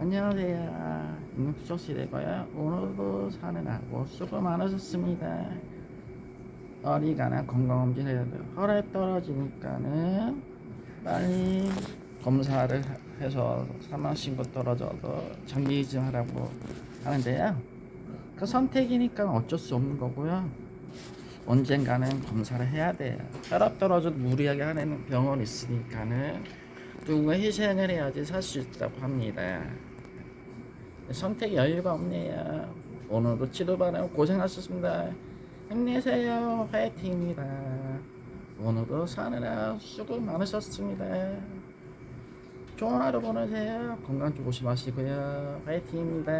안녕하세요. 임수석시대고요. 오늘도 사느라고 수고 많으셨습니다. 어디가나 건강검진 해야 돼요. 혈압 떨어지니까는 빨리 검사를 해서 사망신고 떨어져도 장기 이식하라고 하는데요. 그 선택이니까 어쩔 수 없는 거고요. 언젠가는 검사를 해야 돼요. 혈압 떨어져도 무리하게 하는 병원 있으니까는 누군가 희생을 해야지 살 수 있다고 합니다. 선택 여유가 없네요. 오늘도 치료받으고 고생하셨습니다. 힘내세요. 화이팅입니다. 오늘도 사느라 수고 많으셨습니다. 좋은 하루 보내세요. 건강 조심하시고요. 화이팅입니다.